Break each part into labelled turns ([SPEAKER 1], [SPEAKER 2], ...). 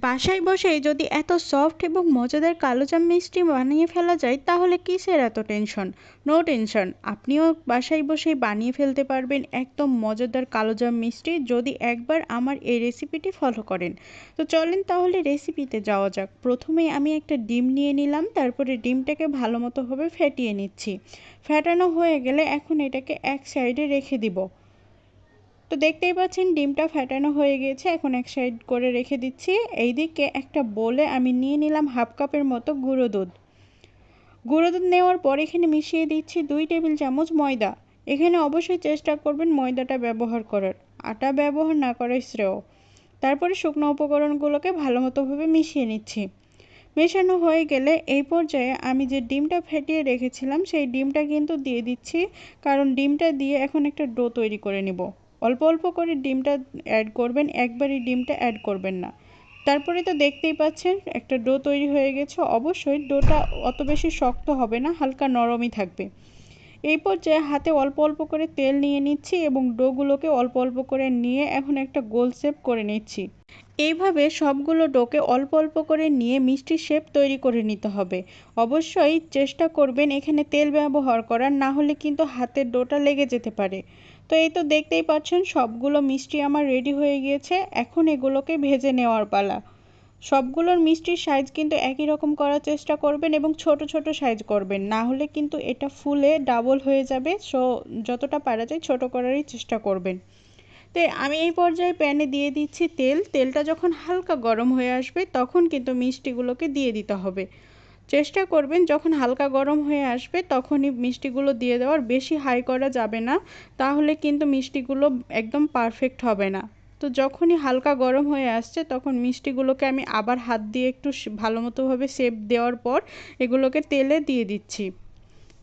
[SPEAKER 1] বাসায় বসেই যদি এত সফট এবং মজাদার কালোজাম মিষ্টি বানিয়ে ফেলা যায়, তাহলে কিসের এত টেনশন? নো টেনশন আপনিও বাসায় বসেই বানিয়ে ফেলতে পারবেন একদম মজাদার কালোজাম মিষ্টি যদি একবার আমার এই রেসিপিটি ফলো করেন। তো চলেন তাহলে রেসিপিতে যাওয়া যাক। প্রথমেই আমি একটা ডিম নিয়ে নিলাম, তারপরে ডিমটাকে ভালো মতোভাবে ফেটিয়ে নিচ্ছি। ফেটানো হয়ে গেলে এখন এটাকে এক সাইডে রেখে দিব। তো দেখতেই পাচ্ছেন ডিমটা ফেটানো হয়ে গিয়েছে। এখন এক সাইড করে রেখে দিচ্ছি। এইদিকে একটা বলে আমি নিয়ে নিলাম হাফ কাপের মতো গুঁড়ো দুধ। গুঁড়ো দুধ নেওয়ার পর এখানে মিশিয়ে দিচ্ছি দুই টেবিল চামচ ময়দা। এখানে অবশ্যই চেষ্টা করবেন ময়দাটা ব্যবহার করার, আটা ব্যবহার না করাই শ্রেয়। তারপরে শুকনো উপকরণগুলোকে ভালো মতোভাবে মিশিয়ে নিচ্ছি। মেশানো হয়ে গেলে এই পর্যায়ে আমি যে ডিমটা ফেটিয়ে রেখেছিলাম, সেই ডিমটা কিন্তু দিয়ে দিচ্ছি। কারণ ডিমটা দিয়ে এখন একটা ডো তৈরি করে নেব। অল্প অল্প করে ডিমটা অ্যাড করবেন, একবারই ডিমটা অ্যাড করবেন না। তারপরে তো দেখতেই পাচ্ছেন, একটা ডো তৈরি হয়ে গেছে। অবশ্যই ডোটা অত বেশি শক্ত হবে না, হালকা নরমই থাকবে। এই পর্যায়ে হাতে অল্প অল্প করে তেল নিয়ে নিচ্ছি এবং ডোগুলোকে অল্প অল্প করে নিয়ে এখন একটা গোল শেপ করে নিচ্ছি। এইভাবে সবগুলো ডোকে অল্প অল্প করে নিয়ে মিষ্টি শেপ তৈরি করে নিতে হবে। অবশ্যই চেষ্টা করবেন এখানে তেল ব্যবহার করার, না হলে কিন্তু হাতের ডোটা লেগে যেতে পারে। তো এই তো দেখতেই পাচ্ছেন সবগুলো মিষ্টি আমার রেডি হয়ে গিয়েছে। এখন এগুলোকে ভেজে নেওয়ার পালা। সবগুলোর মিষ্টির সাইজ কিন্তু একই রকম করার চেষ্টা করবেন এবং ছোট ছোট সাইজ করবেন। না হলে কিন্তু এটা ফুলে ডাবল হয়ে যাবে। সো যতটা পারা যায় ছোট করারই চেষ্টা করবেন। তো আমি এই পর্যায়ে প্যানে দিয়ে দিচ্ছি তেল। তেলটা যখন হালকা গরম হয়ে আসবে তখন কিন্তু মিষ্টিগুলোকে দিয়ে দিতে হবে। চেষ্টা করবেন যখন হালকা গরম হয়ে আসবে তখনই মিষ্টিগুলো দিয়ে দেওয়ার, বেশি হাই করা যাবে না, তাহলে কিন্তু মিষ্টিগুলো একদম পারফেক্ট হবে না। তো যখনই হালকা গরম হয়ে আসছে তখন মিষ্টিগুলোকে আমি আবার হাত দিয়ে একটু ভালো মতোভাবে শেপ দেওয়ার পর এগুলোকে তেলে দিয়ে দিচ্ছি।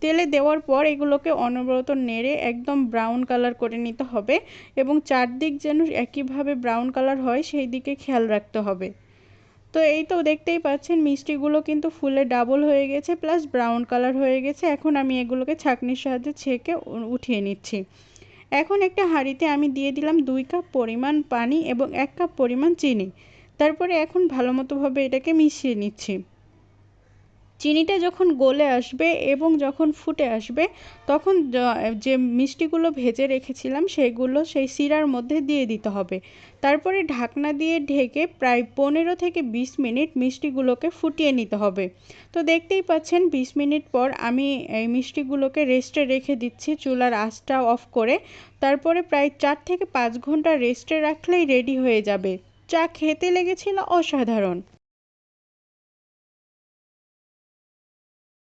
[SPEAKER 1] তেলে দেওয়ার পর এগুলোকে অনবরত নেড়ে একদম ব্রাউন কালার করে নিতে হবে এবং চারদিক যেন একইভাবে ব্রাউন কালার হয় সেই দিকে খেয়াল রাখতে হবে। তো এই তো দেখতেই পাচ্ছেন, মিষ্টিগুলো কিন্তু ফুলে ডাবল হয়ে গেছে প্লাস ব্রাউন কালার হয়ে গেছে। এখন আমি এগুলোকে ছাঁকনির সাহায্যে ছেঁকে উঠিয়ে নিচ্ছি। এখন একটা হাঁড়িতে আমি দিয়ে দিলাম দুই কাপ পরিমাণ পানি এবং এক কাপ পরিমাণ চিনি। তারপরে এখন ভালো মতোভাবে এটাকে মিশিয়ে নিচ্ছি। চিনিটা যখন গলে আসবে এবং যখন ফুটে আসবে, তখন যে মিষ্টিগুলো ভেজে রেখেছিলাম সেগুলো সেই শিরার মধ্যে দিয়ে দিতে হবে। তারপরে ঢাকনা দিয়ে ঢেকে প্রায় পনেরো থেকে বিশ মিনিট মিষ্টিগুলোকে ফুটিয়ে নিতে হবে। তো দেখতেই পাচ্ছেন, বিশ মিনিট পর আমি এই মিষ্টিগুলোকে রেস্টে রেখে দিচ্ছি, চুলার আঁচটা অফ করে। তারপরে প্রায় চার থেকে পাঁচ ঘণ্টা রেস্টে রাখলেই রেডি হয়ে যাবে। চা খেতে লেগেছিল অসাধারণ।